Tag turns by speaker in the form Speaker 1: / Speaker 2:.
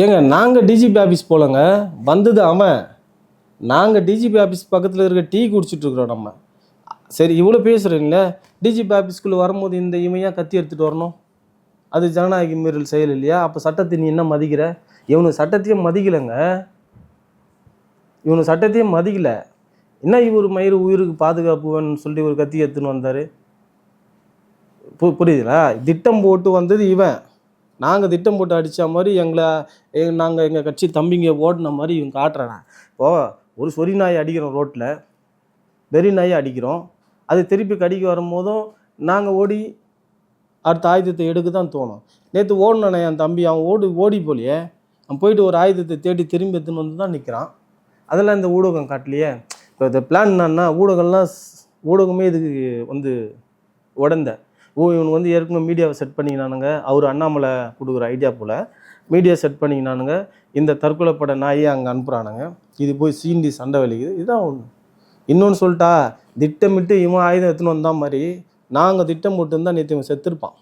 Speaker 1: ஏங்க நாங்கள் DGP office போலங்க. வந்தது அவன். நாங்கள் டிஜிபி ஆஃபீஸ் பக்கத்தில் இருக்க டீ குடிச்சிட்ருக்குறோம் நம்ம. சரி இவ்வளோ பேசுகிறீங்களே டிஜிபி ஆஃபீஸ்க்குள்ளே வரும்போது இந்த இவன் கத்தி எடுத்துகிட்டு வரணும். அது ஜனநாயக மீறல் செயல் இல்லையா? அப்போ சட்டத்தை நீ என்ன மதிக்கிற? இவனு சட்டத்தையே மதிக்கலைங்க. இவனு சட்டத்தையே மதிக்கல. என்ன இவர் மயிறு உயிருக்கு பாதுகாப்பு வேணும்னு சொல்லி ஒரு கத்தி எடுத்துன்னு வந்தார்? பு புரியுதுங்களா? திட்டம் போட்டு வந்தது இவன். நாங்கள் திட்டம் போட்டு அடித்த மாதிரி எங்களை நாங்கள் எங்கள் கட்சி தம்பிங்க ஓடின மாதிரி இவங்க காட்டுறேன் இப்போது ஒரு சொறி நாய் அடிக்கிறோம் ரோட்டில் வெறி நாயை அடிக்கிறோம். அது திருப்பி கடிக்க வரும்போதும் நாங்கள் ஓடி அடுத்த ஆயுதத்தை எடுக்க தான் தோணும். நேற்று ஓடினானே என் தம்பி அவன் ஓடி ஓடி போலியே. அவன் போயிட்டு ஒரு ஆயுதத்தை தேடி திரும்பி எடுத்துன்னு வந்து தான் நிற்கிறான் அதெல்லாம் இந்த ஊடகம் காட்டலையே. இப்போ இந்த பிளான் என்னன்னா ஊடகம்லாம் ஸ்- ஊடகமே இதுக்கு வந்து உடந்த. ஓ இவனுக்கு வந்து ஏற்கனவே மீடியாவை செட் பண்ணிக்கினானுங்க. அவர் அண்ணாமலை கொடுக்குற ஐடியா போல் மீடியா செட் பண்ணிக்கினானுங்க. இந்த தற்கொலை பட நாயை அங்கே அனுப்புகிறானுங்க இது போய் சீண்டி சண்டை வலிக்குது. இதுதான் ஒன்று இன்னொன்று சொல்லிட்டா திட்டமிட்டு இவன் ஆயுதம் எடுத்துன்னு வந்தா மாதிரி நாங்கள் திட்டம் போட்டு இருந்தால் நேற்று இவன் செத்துருப்பான்.